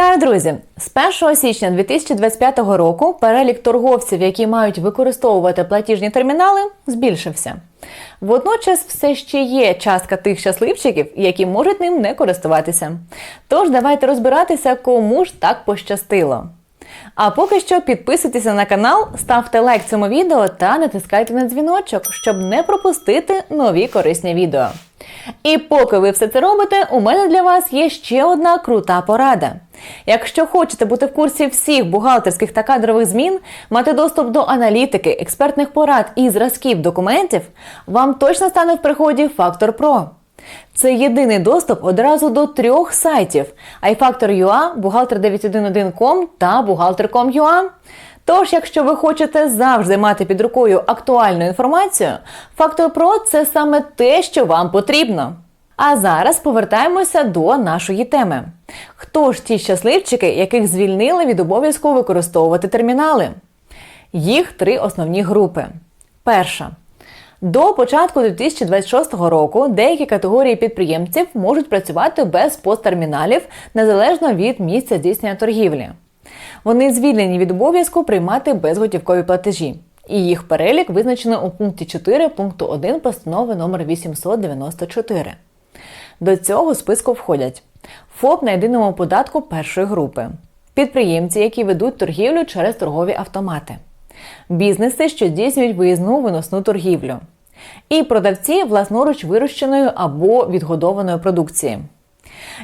Вітаю, друзі! З 1 січня 2025 року перелік торговців, які мають використовувати платіжні термінали, збільшився. Водночас все ще є частка тих щасливчиків, які можуть ним не користуватися. Тож давайте розбиратися, кому ж так пощастило. А поки що підписуйтеся на канал, ставте лайк цьому відео та натискайте на дзвіночок, щоб не пропустити нові корисні відео. І поки ви все це робите, у мене для вас є ще одна крута порада. Якщо хочете бути в курсі всіх бухгалтерських та кадрових змін, мати доступ до аналітики, експертних порад і зразків документів, вам точно стане в приході Фактор Pro. Це єдиний доступ одразу до трьох сайтів: iFactor.ua, Buhalter911.com та Buhalter.com.ua. Тож, якщо ви хочете завжди мати під рукою актуальну інформацію, Фактор Pro – це саме те, що вам потрібно. А зараз повертаємося до нашої теми. Хто ж ті щасливчики, яких звільнили від обов'язку використовувати термінали? Їх три основні групи. Перша. До початку 2026 року деякі категорії підприємців можуть працювати без посттерміналів незалежно від місця здійснення торгівлі. Вони звільнені від обов'язку приймати безготівкові платежі. І їх перелік визначено у пункті 4 пункту 1 постанови номер 894. До цього списку входять ФОП на єдиному податку першої групи, підприємці, які ведуть торгівлю через торгові автомати, бізнеси, що здійснюють виїзну виносну торгівлю, і продавці власноруч вирощеної або відгодованої продукції.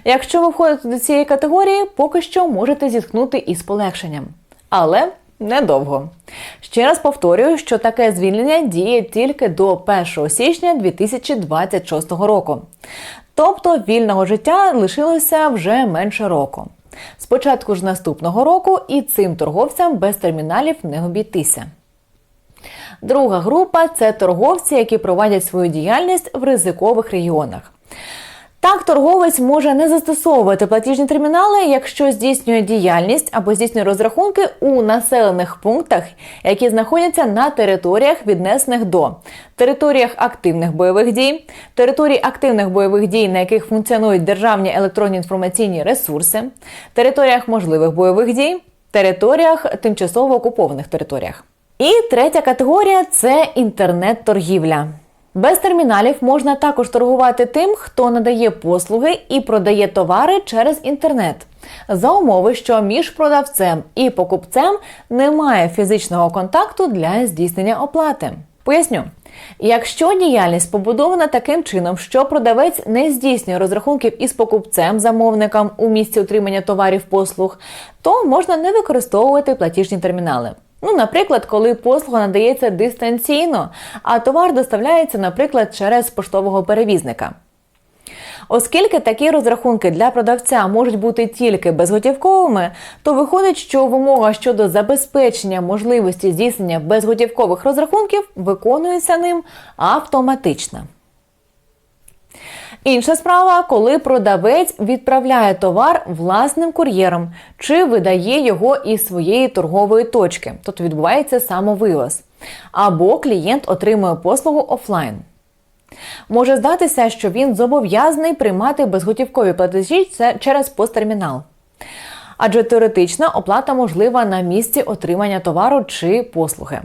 Якщо ви входите до цієї категорії, поки що можете зіткнути із полегшенням. Але недовго. Ще раз повторюю, що таке звільнення діє тільки до 1 січня 2026 року. Тобто вільного життя лишилося вже менше року. Спочатку ж наступного року і цим торговцям без терміналів не обійтися. Друга група це торговці, які проводять свою діяльність в ризикових регіонах. Так, торговець може не застосовувати платіжні термінали, якщо здійснює діяльність або здійснює розрахунки у населених пунктах, які знаходяться на територіях, віднесених до територіях активних бойових дій, територій активних бойових дій, на яких функціонують державні електронні інформаційні ресурси, територіях можливих бойових дій, територіях тимчасово окупованих територіях. І третя категорія це інтернет-торгівля. Без терміналів можна також торгувати тим, хто надає послуги і продає товари через інтернет, за умови, що між продавцем і покупцем немає фізичного контакту для здійснення оплати. Поясню. Якщо діяльність побудована таким чином, що продавець не здійснює розрахунків із покупцем замовником у місці отримання товарів послуг, то можна не використовувати платіжні термінали. Ну, наприклад, коли послуга надається дистанційно, а товар доставляється, наприклад, через поштового перевізника. Оскільки такі розрахунки для продавця можуть бути тільки безготівковими, то виходить, що вимога щодо забезпечення можливості здійснення безготівкових розрахунків виконується ним автоматично. Інша справа, коли продавець відправляє товар власним кур'єром чи видає його із своєї торгової точки, тобто відбувається самовивоз, або клієнт отримує послугу офлайн. Може здатися, що він зобов'язаний приймати безготівкові платежі через посттермінал. Адже теоретично оплата можлива на місці отримання товару чи послуги.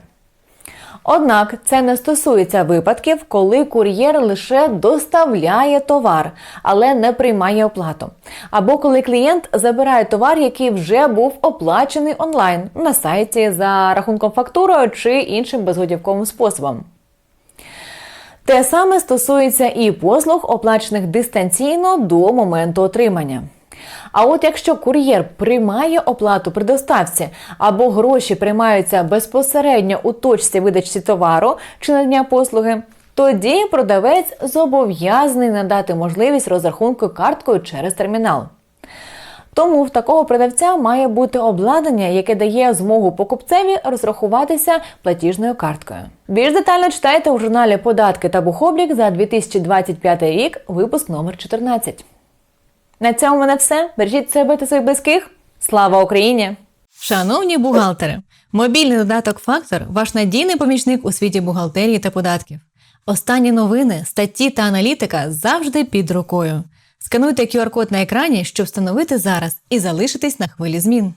Однак це не стосується випадків, коли кур'єр лише доставляє товар, але не приймає оплату. Або коли клієнт забирає товар, який вже був оплачений онлайн на сайті за рахунком фактурою чи іншим безготівковим способом. Те саме стосується і послуг, оплачених дистанційно до моменту отримання. А от якщо кур'єр приймає оплату при доставці або гроші приймаються безпосередньо у точці видачі товару чи надання послуги, тоді продавець зобов'язаний надати можливість розрахунку карткою через термінал. Тому в такого продавця має бути обладнання, яке дає змогу покупцеві розрахуватися платіжною карткою. Більш детально читайте у журналі Податки та бухоблік за 2025 рік, випуск номер 14. На цьому мене все. Бережіть себе та своїх близьких. Слава Україні! Шановні бухгалтери! Мобільний додаток Фактор ваш надійний помічник у світі бухгалтерії та податків. Останні новини, статті та аналітика завжди під рукою. Скануйте QR-код на екрані, щоб встановити зараз і залишитись на хвилі змін.